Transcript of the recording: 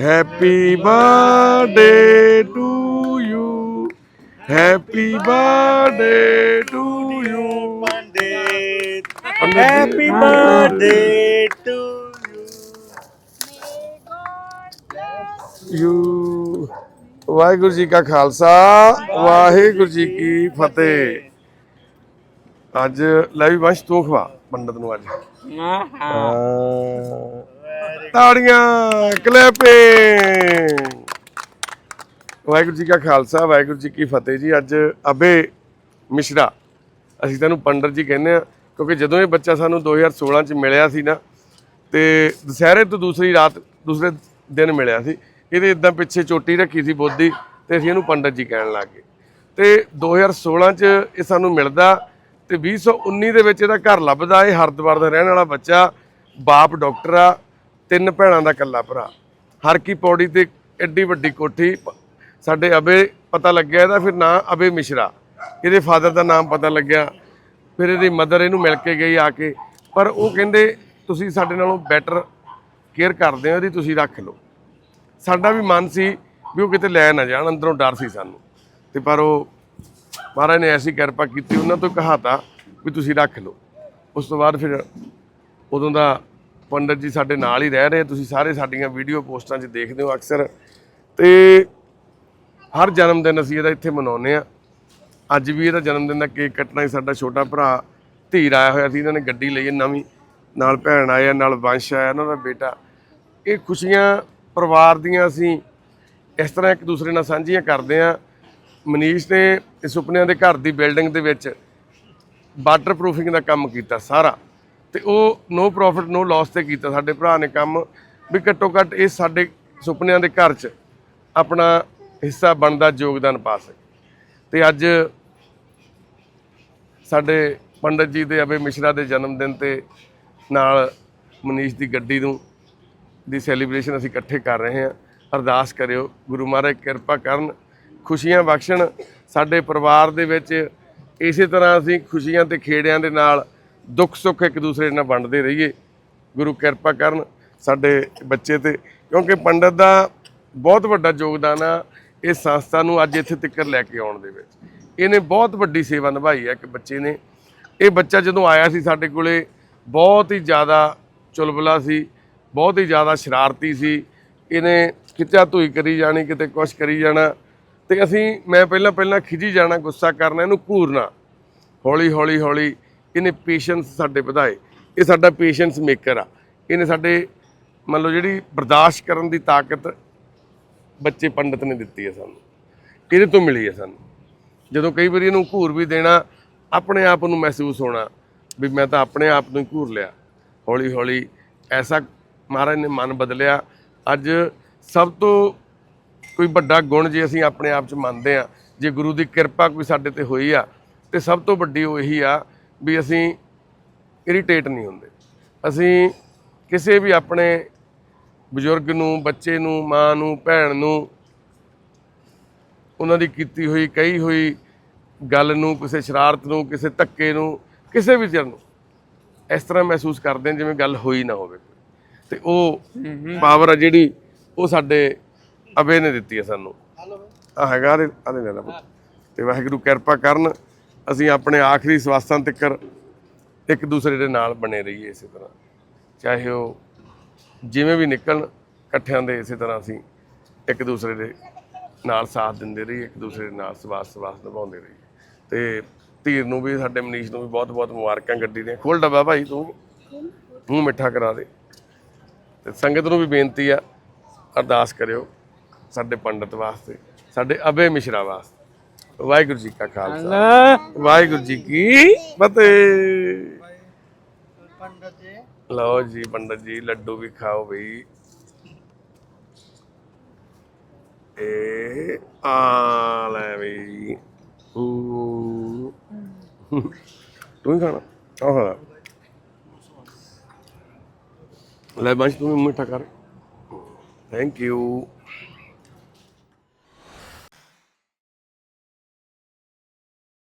Happy birthday to you happy birthday to you Pandit happy. Birthday to you you Waheguru ji ਕਾ ਖਾਲਸਾ ਵਾਹਿਗੁਰੂ ਜੀ ਕੀ ਫਤਿਹ ਅੱਜ ਲੈ ਵੀ ਵੰਸ਼ ਤੂੰ ਖਵਾ ਪੰਡਤ ਨੂੰ ਅੱਜ ਹਾਂ। ਤਾੜੀਆਂ, ਕਲੈਪਿੰਗ। ਵਾਹਿਗੁਰੂ ਜੀ ਕਾ ਖਾਲਸਾ, ਵਾਹਿਗੁਰੂ ਜੀ ਕੀ ਫਤਿਹ ਜੀ। ਅੱਜ ਅਬੇ ਮਿਸ਼ਰਾ, ਅਸੀਂ ਤੈਨੂੰ ਪੰਡਤ ਜੀ ਕਹਿੰਦੇ ਆ ਕਿਉਂਕਿ ਜਦੋਂ ਇਹ ਬੱਚਾ ਸਾਨੂੰ 2016 ਚ ਮਿਲਿਆ ਸੀ ਨਾ, ਤੇ ਦੁਸਹਿਰੇ ਤੋਂ ਦੂਸਰੀ ਰਾਤ, ਦੂਸਰੇ ਦਿਨ ਮਿਲਿਆ ਸੀ। ਇਹਦੇ ਇਦਾਂ ਪਿੱਛੇ ਚੋਟੀ ਰੱਖੀ ਸੀ ਬੋਦੀ, ਤੇ ਅਸੀਂ ਇਹਨੂੰ ਪੰਡਤ ਜੀ ਕਹਿਣ ਲੱਗ ਗਏ। ਤੇ 2016 ਚ ਇਹ ਸਾਨੂੰ ਮਿਲਦਾ, ਤੇ 2019 ਦੇ ਵਿੱਚ ਇਹਦਾ ਘਰ ਲੱਭਦਾ, ਇਹ ਹਰਦਵਾਰ ਦਾ ਰਹਿਣ ਵਾਲਾ ਬੱਚਾ, ਬਾਪ ਡਾਕਟਰ ਆ ਤਿੰਨ ਭੈਣਾਂ ਦਾ ਇਕੱਲਾ ਭਰਾ। ਹਰ ਕੀ ਪੌੜੀ ਤੇ ਐਡੀ ਵੱਡੀ ਕੋਠੀ, ਸਾਡੇ ਅਬੇ ਪਤਾ ਲੱਗਿਆ ਇਹਦਾ, ਫਿਰ ਨਾਂ ਅਬੇ ਮਿਸ਼ਰਾ। ਇਹਦੇ ਫਾਦਰ ਦਾ ਨਾਮ ਪਤਾ ਲੱਗਿਆ। ਫਿਰ ਇਹਦੀ ਮਦਰ ਇਹਨੂੰ ਮਿਲ ਕੇ ਗਈ ਆ ਕੇ। ਪਰ ਉਹ ਕਹਿੰਦੇ, ਤੁਸੀਂ ਸਾਡੇ ਨਾਲੋਂ ਬੈਟਰ ਕੇਅਰ ਕਰਦੇ ਹੋ, ਇਹਦੀ ਤੁਸੀਂ ਰੱਖ ਲਓ। ਸਾਡਾ ਵੀ ਮਨ ਸੀ ਵੀ ਉਹ ਕਿਤੇ ਲੈ ਨਾ ਜਾਣ, ਅੰਦਰੋਂ ਡਰ ਸੀ ਸਾਨੂੰ। ਤੇ ਪਰ ਉਹ ਮਹਾਰਾਜ ਨੇ ਐਸੀ ਕਿਰਪਾ ਕੀਤੀ, ਉਹਨਾਂ ਤੋਂ ਕਹਾਤਾ ਵੀ ਤੁਸੀਂ ਰੱਖ ਲਓ। ਉਸ ਤੋਂ ਬਾਅਦ ਫਿਰ ਉਦੋਂ ਦਾ ਪੰਡਤ ਜੀ ਸਾਡੇ ਨਾਲ ਹੀ ਰਹਿ ਰਹੇ, ਤੁਸੀਂ ਸਾਰੇ ਸਾਡੀਆਂ ਵੀਡੀਓ ਪੋਸਟਾਂ 'ਚ ਦੇਖਦੇ ਹੋ ਅਕਸਰ। ਤੇ ਹਰ ਜਨਮ ਦਿਨ ਅਸੀਂ ਇਹਦਾ ਇੱਥੇ ਮਨਾਉਂਦੇ ਆ ਅੱਜ ਵੀ ਇਹਦਾ ਜਨਮ ਦਿਨ ਦਾ ਕੇਕ ਕੱਟਣਾ ਸੀ ਸਾਡਾ ਛੋਟਾ ਭਰਾ ਧੀਰ ਆਇਆ ਹੋਇਆ ਸੀ, ਇਹਨਾਂ ਨੇ ਗੱਡੀ ਲਈ ਹੈ ਨਵੀਂ। ਨਾਲ ਭੈਣ ਆਇਆ ਨਾਲ ਵੰਸ਼ ਆਇਆ, ਇਹਨਾਂ ਦਾ ਬੇਟਾ। ਇਹ ਖੁਸ਼ੀਆਂ ਪਰਿਵਾਰ ਦੀਆਂ ਅਸੀਂ ਇਸ ਤਰ੍ਹਾਂ ਇੱਕ ਦੂਸਰੇ ਨਾਲ ਸਾਂਝੀਆਂ ਕਰਦੇ ਆ ਮਨੀਸ਼ ਨੇ ਸੁਪਨਿਆਂ ਦੇ ਘਰ ਦੀ ਬਿਲਡਿੰਗ ਦੇ ਵਿੱਚ ਵਾਟਰ ਪ੍ਰੂਫਿੰਗ ਦਾ ਕੰਮ ਕੀਤਾ ਸਾਰਾ। ਤੇ ਉਹ ਨੋ ਪ੍ਰੋਫਿਟ ਨੋ ਲਾਸ ਤੇ ਕੀਤਾ ਸਾਡੇ ਭਰਾ ਨੇ ਕੰਮ ਵੀ ਘੱਟੋ ਘੱਟ ਇਹ ਸਾਡੇ ਸੁਪਨਿਆਂ ਦੇ ਘਰ 'ਚ ਆਪਣਾ ਹਿੱਸਾ ਬਣਦਾ, ਯੋਗਦਾਨ ਪਾ ਸਕੇ। ਤੇ ਅੱਜ ਸਾਡੇ ਪੰਡਤ ਜੀ ਦੇ ਅਬੇ ਮਿਸ਼ਰਾ ਦੇ ਜਨਮ ਦਿਨ ਤੇ ਨਾਲ ਮਨੀਸ਼ ਦੀ ਗੱਡੀ ਨੂੰ, ਦੀ ਸੈਲੀਬ੍ਰੇਸ਼ਨ ਅਸੀਂ ਇਕੱਠੇ ਕਰ ਰਹੇ ਹਾਂ। ਅਰਦਾਸ ਕਰਿਓ, ਗੁਰੂ ਮਹਾਰਾਜ ਕਿਰਪਾ ਕਰਨ, ਖੁਸ਼ੀਆਂ ਬਖਸ਼ਣ। ਸਾਡੇ ਪਰਿਵਾਰ ਦੇ ਵਿੱਚ ਇਸੇ ਤਰ੍ਹਾਂ ਅਸੀਂ ਖੁਸ਼ੀਆਂ ਤੇ ਖੇੜਿਆਂ ਦੇ ਨਾਲ ਦੁੱਖ ਸੁੱਖ ਇੱਕ ਦੂਸਰੇ ਨਾਲ ਵੰਡਦੇ ਰਹੀਏ, ਗੁਰੂ ਕਿਰਪਾ ਕਰਨ ਸਾਡੇ ਬੱਚੇ ਤੇ, ਕਿਉਂਕਿ ਪੰਡਤ ਦਾ ਬਹੁਤ ਵੱਡਾ ਯੋਗਦਾਨ ਆ ਇਸ ਸੰਸਥਾ ਨੂੰ ਅੱਜ ਇੱਥੇ ਤੱਕ ਲੈ ਕੇ ਆਉਣ ਦੇ ਵਿੱਚ। ਇਹਨੇ ਬਹੁਤ ਵੱਡੀ ਸੇਵਾ ਨਿਭਾਈ ਹੈ ਇੱਕ ਬੱਚੇ ਨੇ। ਇਹ ਬੱਚਾ ਜਦੋਂ ਆਇਆ ਸੀ ਸਾਡੇ ਕੋਲੇ, ਬਹੁਤ ਹੀ ਜ਼ਿਆਦਾ ਚੁਲਬਲਾ ਸੀ, ਬਹੁਤ ਹੀ ਜ਼ਿਆਦਾ ਸ਼ਰਾਰਤੀ ਸੀ। ਇਹਨੇ ਖਿੱਚਾ ਧੂਈ ਕਰੀ ਜਾਣੀ, ਕਿਤੇ ਕੁਛ ਕਰੀ ਜਾਣਾ। ਤੇ ਅਸੀਂ, ਮੈਂ ਪਹਿਲਾਂ ਪਹਿਲਾਂ ਖਿਜੀ ਜਾਣਾ ਗੁੱਸਾ ਕਰਨਾ, ਇਹਨੂੰ ਘੂਰਨਾ। ਹੌਲੀ ਹੌਲੀ ਹੌਲੀ ਇਹਨੇ ਪੇਸ਼ੈਂਸ ਸਾਡੇ ਵਧਾਏ। ਇਹ ਸਾਡਾ ਪੇਸ਼ੈਂਸ ਮੇਕਰ ਆ। ਇਹਨੇ ਸਾਡੇ, ਮੰਨ ਲਓ ਜਿਹੜੀ ਬਰਦਾਸ਼ਤ ਕਰਨ ਦੀ ਤਾਕਤ ਬੱਚੇ ਪੰਡਤ ਨੇ ਦਿੱਤੀ ਹੈ ਸਾਨੂੰ। ਇਹਦੇ ਤੋਂ ਮਿਲੀ ਹੈ ਸਾਨੂੰ। ਜਦੋਂ ਕਈ ਵਾਰੀ ਇਹਨੂੰ ਘੂਰ ਵੀ ਦੇਣਾ, ਆਪਣੇ ਆਪ ਨੂੰ ਮਹਿਸੂਸ ਹੋਣਾ ਵੀ ਮੈਂ ਤਾਂ ਆਪਣੇ ਆਪ ਨੂੰ ਹੀ ਘੂਰ ਲਿਆ। ਹੌਲੀ ਹੌਲੀ ਐਸਾ ਮਹਾਰਾਜ ਨੇ ਮਨ ਬਦਲਿਆ। ਅੱਜ ਸਭ ਤੋਂ ਕੋਈ ਵੱਡਾ ਗੁਣ ਜੇ ਅਸੀਂ ਆਪਣੇ ਆਪ 'ਚ ਮੰਨਦੇ ਆ ਜੇ ਗੁਰੂ ਦੀ ਕਿਰਪਾ ਕੋਈ ਸਾਡੇ ਤੇ ਹੋਈ ਆ, ਤੇ ਸਭ ਤੋਂ ਵੱਡੀ ਉਹ ਇਹੀ ਆ ਵੀ ਅਸੀਂ ਇਰੀਟੇਟ ਨਹੀਂ ਹੁੰਦੇ। ਅਸੀਂ ਕਿਸੇ ਵੀ ਆਪਣੇ ਬਜ਼ੁਰਗ ਨੂੰ ਬੱਚੇ ਨੂੰ ਮਾਂ ਨੂੰ ਭੈਣ ਨੂੰ ਉਹਨਾਂ ਦੀ ਕੀਤੀ ਹੋਈ ਕਹੀ ਹੋਈ ਗੱਲ ਨੂੰ ਕਿਸੇ ਸ਼ਰਾਰਤ ਨੂੰ ਕਿਸੇ ਧੱਕੇ ਨੂੰ ਕਿਸੇ ਵੀ ਚਿਰ ਨੂੰ ਇਸ ਤਰ੍ਹਾਂ ਮਹਿਸੂਸ ਕਰਦੇ ਹਾਂ ਜਿਵੇਂ ਗੱਲ ਹੋਈ ਨਾ ਹੋਵੇ। ਤੇ ਉਹ ਪਾਵਰ ਆ ਜਿਹੜੀ ਉਹ ਸਾਡੇ ਅਬੇ ਨੇ ਦਿੱਤੀ ਹੈ ਸਾਨੂੰ। ਆ ਹੈਗਾ ਆਲੇ ਆਲੇ ਲੈ ਲਾ ਪੁੱਤ। ਤੇ ਵਾਹਿਗੁਰੂ ਕਿਰਪਾ ਕਰਨ ਅਸੀਂ ਆਪਣੇ ਆਖਰੀ ਸਵਾਸਾਂ ਤੱਕ ਇੱਕ ਦੂਸਰੇ ਦੇ ਨਾਲ ਬਣੇ ਰਹੀਏ ਇਸੇ ਤਰ੍ਹਾਂ। ਚਾਹੇ ਉਹ ਜਿਵੇਂ ਵੀ ਨਿਕਲਣ, ਇਕੱਠਿਆਂ ਦੇ ਇਸੇ ਤਰ੍ਹਾਂ ਅਸੀਂ ਇੱਕ ਦੂਸਰੇ ਦੇ ਨਾਲ ਸਾਥ ਦਿੰਦੇ ਰਹੀਏ, ਇੱਕ ਦੂਸਰੇ ਦੇ ਨਾਲ ਸਵਾਸ ਸਵਾਸ ਨਿਭਾਉਂਦੇ ਰਹੀਏ। ਤੇ ਧੀਰ ਨੂੰ ਵੀ, ਸਾਡੇ ਮਨੀਸ਼ ਨੂੰ ਵੀ ਬਹੁਤ ਬਹੁਤ ਮੁਬਾਰਕਾਂ ਗੱਡੀ ਦੀਆਂ। ਖੋਲ ਡੱਬਾ ਭਾਈ ਤੂੰ। ਮੂੰਹ ਮਿੱਠਾ ਕਰਾ ਦੇ। ਤੇ ਸੰਗਤ ਨੂੰ ਵੀ ਬੇਨਤੀ ਆ, ਅਰਦਾਸ ਕਰਿਓ ਸਾਡੇ ਪੰਡਤ ਵਾਸਤੇ, ਸਾਡੇ ਅਬੇ ਮਿਸ਼ਰਾ ਵਾਸਤੇ। ਵਾਹਿਗੁਰੂ ਜੀ ਕਾ ਖਾਲਸਾ ਵਾਹਿਗੁਰੂ ਜੀ ਕੀ ਫਤਿਹ ਪੰਡਤ ਜੀ ਲਓ ਜੀ ਪੰਡਤ ਜੀ ਲੱਡੂ ਵੀ ਖਾਓ ਬਈ ਇਹ ਆ ਲੈ ਬਈ ਊ। ਤੂੰ ਹੀ ਖਾਣਾ ਆਹ ਲੈ ਬੰਸ਼ ਤੂੰ ਵੀ ਮਿੱਠਾ ਕਰ ਥੈਂਕ ਯੂ